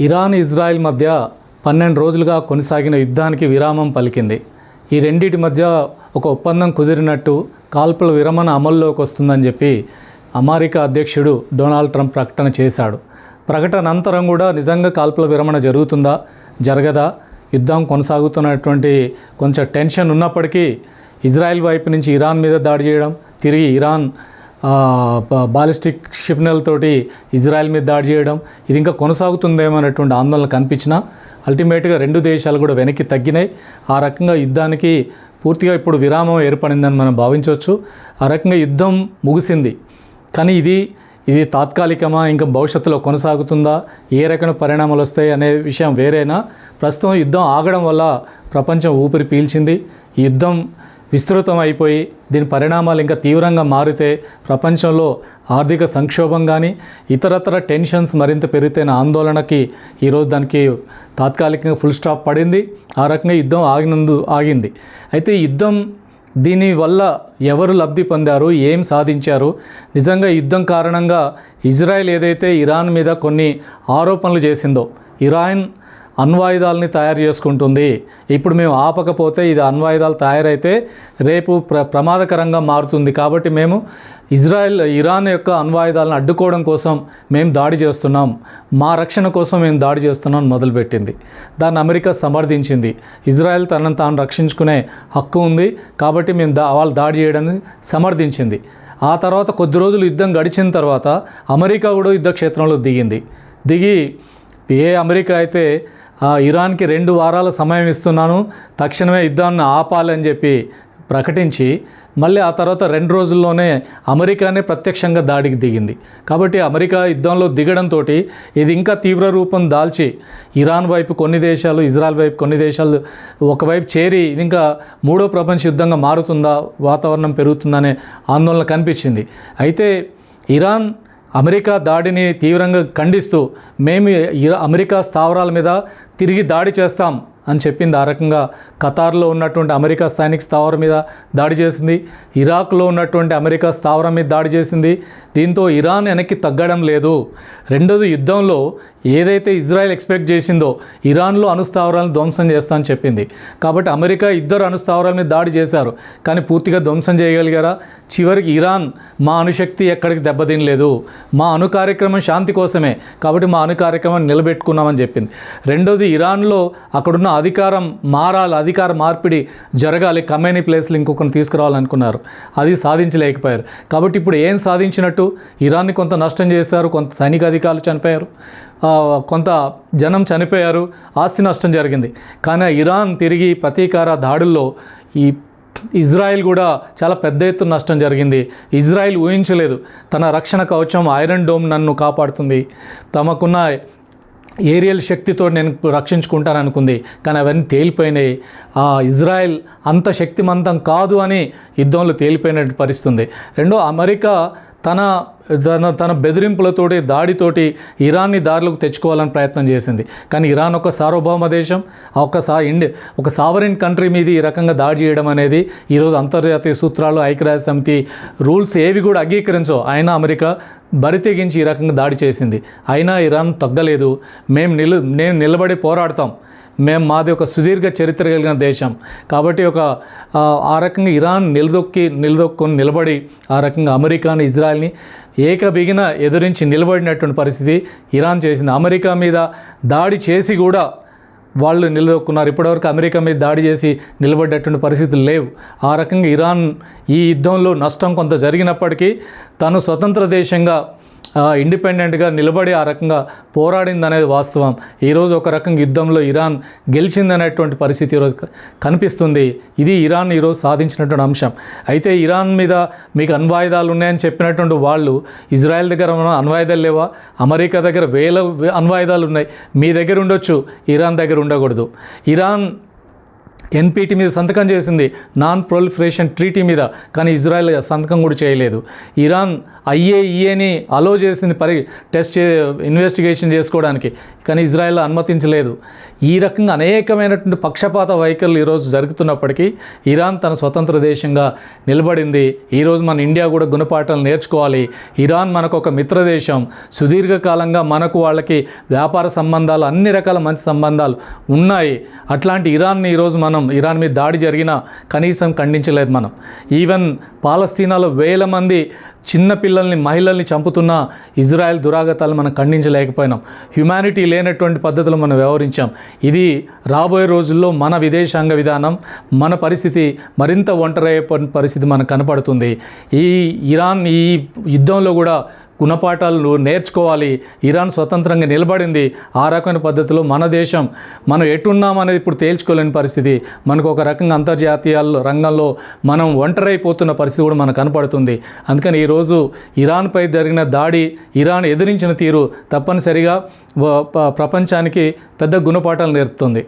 Iran Israel మధ్య పన్నెండు రోజులుగా కొనసాగిన యుద్ధానికి విరామం పలికింది. ఈ రెండింటి మధ్య ఒక ఒప్పందం కుదిరినట్టు కాల్పుల విరమణ అమల్లోకి వస్తుందని చెప్పి అమెరికా అధ్యక్షుడు డొనాల్డ్ ట్రంప్ ప్రకటన చేశాడు. ప్రకటన అనంతరం కూడా నిజంగా కాల్పుల విరమణ జరుగుతుందా? జరగదా? యుద్ధం కొనసాగుతున్నటువంటి కొంచెం టెన్షన్ ఉన్నప్పటికీ ఇజ్రాయెల్ వైపు నుంచి ఇరాన్ మీద దాడి చేయడం తిరిగి ఇరాన్ బాలిస్టిక్ బ- బాలిస్టిక్ ఇజ్రాయెల్ మీద దాడి చేయడం ఇది ఇంకా కొనసాగుతుందేమో అనేటువంటి ఆందోళన కనిపించినా అల్టిమేట్గా రెండు దేశాలు కూడా వెనక్కి తగ్గినాయి. ఆ రకంగా యుద్ధానికి పూర్తిగా ఇప్పుడు విరామం ఏర్పడిందని మనం భావించవచ్చు. ఆ రకంగా యుద్ధం ముగిసింది. కానీ ఇది ఇది తాత్కాలికమా ఇంకా భవిష్యత్తులో కొనసాగుతుందా ఏ రకమైన పరిణామాలు వస్తాయి అనే విషయం వేరేనా? ప్రస్తుతం యుద్ధం ఆగడం వల్ల ప్రపంచం ఊపిరి పీల్చింది. ఈ యుద్ధం విస్తృతం అయిపోయి దీని పరిణామాలు ఇంకా తీవ్రంగా మారితే ప్రపంచంలో ఆర్థిక సంక్షోభం కానీ ఇతరతర టెన్షన్స్ మరింత పెరిగితేన ఆందోళనకి ఈరోజు దానికి తాత్కాలికంగా ఫుల్ స్టాప్ పడింది. ఆ రకంగా యుద్ధం ఆగినందు ఆగింది. అయితే యుద్ధం దీని వల్ల ఎవరు లబ్ధి పొందారు? ఏం సాధించారు? నిజంగా యుద్ధం కారణంగా ఇజ్రాయెల్ ఏదైతే ఇరాన్ మీద కొన్ని ఆరోపణలు చేసిందో ఇరాన్ అణ్వాయుధాలని తయారు చేసుకుంటుంది. ఇప్పుడు మేము ఆపకపోతే ఇది అణ్వాయుధాలు తయారైతే రేపు ప్ర ప్రమాదకరంగా మారుతుంది. కాబట్టి మేము ఇజ్రాయెల్ ఇరాన్ యొక్క అణ్వాయుధాలను అడ్డుకోవడం కోసం మేము దాడి చేస్తున్నాం. మా రక్షణ కోసం మేము దాడి చేస్తున్నాం మొదలుపెట్టింది. దాన్ని అమెరికా సమర్థించింది. ఇజ్రాయెల్ తనను తాను రక్షించుకునే హక్కు ఉంది. కాబట్టి మేము దా వాళ్ళు దాడి చేయడాన్ని సమర్థించింది. ఆ తర్వాత కొద్ది రోజులు యుద్ధం గడిచిన తర్వాత అమెరికా కూడా యుద్ధ క్షేత్రంలో దిగింది. దిగి ఏ అమెరికా అయితే ఇరాన్కి రెండు వారాల సమయం ఇస్తున్నాను. తక్షణమే యుద్ధాన్ని ఆపాలని చెప్పి ప్రకటించి మళ్ళీ ఆ తర్వాత రెండు రోజుల్లోనే అమెరికానే ప్రత్యక్షంగా దాడికి దిగింది. కాబట్టి అమెరికా యుద్ధంలో దిగడంతో ఇది ఇంకా తీవ్ర రూపం దాల్చి ఇరాన్ వైపు కొన్ని దేశాలు ఇజ్రాయెల్ వైపు కొన్ని దేశాలు ఒకవైపు చేరి ఇది ఇంకా మూడో ప్రపంచ యుద్ధంగా మారుతుందా వాతావరణం పెరుగుతుందనే ఆందోళన కనిపించింది. అయితే ఇరాన్ అమెరికా దాడిని తీవ్రంగా ఖండిస్తూ మేము ఇరా- అమెరికా స్థావరాల మీద తిరిగి దాడి చేస్తాం అని చెప్పింది. ఆ రకంగా ఖతార్లో ఉన్నటువంటి అమెరికా సైనిక స్థావరం మీద దాడి చేసింది. ఇరాక్లో ఉన్నటువంటి అమెరికా స్థావరం మీద దాడి చేసింది. దీంతో ఇరాన్ వెనక్కి తగ్గడం లేదు. రెండోది యుద్ధంలో ఏదైతే ఇజ్రాయెల్ ఎక్స్పెక్ట్ చేసిందో ఇరాన్లో అణుస్థావరాలను ధ్వంసం చేస్తామని చెప్పింది. కాబట్టి అమెరికా ఇద్దరు అణుస్థావరాల మీద దాడి చేశారు. కానీ పూర్తిగా ధ్వంసం చేయగలిగారా? చివరికి ఇరాన్ మా అణుశక్తి ఎక్కడికి దెబ్బతినలేదు. మా అణు కార్యక్రమం శాంతి కోసమే. కాబట్టి మా అణు కార్యక్రమం నిలబెట్టుకున్నామని చెప్పింది. రెండోది ఇరాన్లో అక్కడున్న అధికారం మారాలి అధికార మార్పిడి జరగాలి కమేనీ ప్లేస్లు ఇంకొకరిని తీసుకురావాలనుకున్నారు. అది సాధించలేకపోయారు. కాబట్టి ఇప్పుడు ఏం సాధించినట్టు? ఇరాన్ని కొంత నష్టం చేశారు కొంత సైనిక అధికారులు చనిపోయారు. కొంత జనం చనిపోయారు ఆస్తి నష్టం జరిగింది. కానీ ఇరాన్ తిరిగి ప్రతీకార దాడుల్లో ఈ ఇజ్రాయెల్ కూడా చాలా పెద్ద ఎత్తున నష్టం జరిగింది. ఇజ్రాయెల్ ఊహించలేదు తన రక్షణ కవచం ఐరన్ డోమ్ నన్ను కాపాడుతుంది. తమకున్న ఏరియల్ శక్తితో నేను రక్షించుకుంటాను అనుకుంది. కానీ అవన్నీ తేలిపోయినాయి. ఆ ఇజ్రాయెల్ అంత శక్తిమంతం కాదు అని యుద్ధంలో తేలిపోయినట్టు పరిస్థితుంది. రెండో అమెరికా తన తన తన బెదిరింపులతోటి దాడితోటి ఇరాన్ని దారిలోకి తెచ్చుకోవాలని ప్రయత్నం చేసింది. కానీ ఇరాన్ ఒక సార్వభౌమ దేశం ఒక సా ఇండి ఒక సావరిన్ కంట్రీ మీద ఈ రకంగా దాడి చేయడం అనేది ఈరోజు అంతర్జాతీయ సూత్రాలు ఐక్యరాజ్య సమితి రూల్స్ ఏవి కూడా అంగీకరించవు అయినా అమెరికా బరితెగించి ఈ రకంగా దాడి చేసింది. అయినా ఇరాన్ తగ్గలేదు. మేము నిలు నేను నిలబడి పోరాడతాం. మేము మాది ఒక సుదీర్ఘ చరిత్ర కలిగిన దేశం. కాబట్టి ఒక ఆ, రకంగా ఇరాన్ నిలదొక్కి నిలదొక్కుని నిలబడి ఆ రకంగా అమెరికాని ఇజ్రాయెల్ని ఏకబిగిన ఎదురించి నిలబడినటువంటి పరిస్థితి ఇరాన్ చేసింది. అమెరికా మీద దాడి చేసి కూడా వాళ్ళు నిలదొక్కున్నారు. ఇప్పటివరకు అమెరికా మీద దాడి చేసి నిలబడ్డటువంటి పరిస్థితులు లేవు. ఆ రకంగా ఇరాన్ ఈ యుద్ధంలో నష్టం కొంత జరిగినప్పటికీ తను స్వతంత్ర దేశంగా ఇండిపెండెంట్గా నిలబడి ఆ రకంగా పోరాడింది అనేది వాస్తవం ఈరోజు ఒక రకంగా యుద్ధంలో ఇరాన్ గెలిచిందనేటువంటి పరిస్థితి ఈరోజు కనిపిస్తుంది. ఇది ఇరాన్ ఈరోజు సాధించినటువంటి అంశం. అయితే ఇరాన్ మీద మీకు అణ్వాయుధాలు ఉన్నాయని చెప్పినటువంటి వాళ్ళు ఇజ్రాయెల్ దగ్గర ఉన్న అణ్వాయుధాలు లేవా? అమెరికా దగ్గర వేల అణ్వాయుధాలు ఉన్నాయి. మీ దగ్గర ఉండొచ్చు ఇరాన్ దగ్గర ఉండకూడదు. ఇరాన్ ఎన్పిటి మీద సంతకం చేసింది. నాన్ ప్రొలిఫరేషన్ ట్రీటీ మీద. కానీ ఇజ్రాయెల్ సంతకం కూడా చేయలేదు. ఇరాన్ ఐఏఈఏని అలో చేసింది పరి టెస్ట్ ఇన్వెస్టిగేషన్ చేసుకోవడానికి. కానీ ఇజ్రాయెల్ అనుమతించలేదు. ఈ రకంగా అనేకమైనటువంటి పక్షపాత వైఖరులు ఈరోజు జరుగుతున్నప్పటికీ ఇరాన్ తన స్వతంత్ర దేశంగా నిలబడింది. ఈరోజు మన ఇండియా కూడా గుణపాఠాలు నేర్చుకోవాలి. ఇరాన్ మనకు ఒక మిత్రదేశం సుదీర్ఘకాలంగా మనకు వాళ్ళకి వ్యాపార సంబంధాలు అన్ని రకాల మంచి సంబంధాలు ఉన్నాయి. అట్లాంటి ఇరాన్ని ఈరోజు మనం ఇరాన్ మీద దాడి జరిగినా కనీసం ఖండించలేదు మనం. ఈవెన్ పాలస్తీనాలో వేల మంది చిన్న పిల్లల్ని మహిళల్ని చంపుతున్న ఇజ్రాయెల్ దురాగతాలు మనం ఖండించలేకపోయినాం. హ్యుమానిటీ లేనటువంటి పద్ధతులు మనం వ్యవహరించాం. ఇది రాబోయే రోజుల్లో మన విదేశాంగ విధానం మన పరిస్థితి మరింత ఒంటరయ్యే పరిస్థితి మనకు కనపడుతుంది. ఈ ఇరాన్ ఈ యుద్ధంలో కూడా గుణపాఠాలు నేర్చుకోవాలి. ఇరాన్ స్వతంత్రంగా నిలబడింది. ఆ రకమైన పద్ధతిలో మన దేశం మనం ఎటున్నామనేది ఇప్పుడు తేల్చుకోలేని పరిస్థితి. మనకు ఒక రకంగా అంతర్జాతీయ రంగంలో మనం ఒంటరైపోతున్న పరిస్థితి కూడా మనకు కనపడుతుంది. అందుకని ఈరోజు ఇరాన్పై జరిగిన దాడి ఇరాన్ ఎదిరించిన తీరు తప్పనిసరిగా ప్రపంచానికి పెద్ద గుణపాఠాలు నేర్పుతుంది.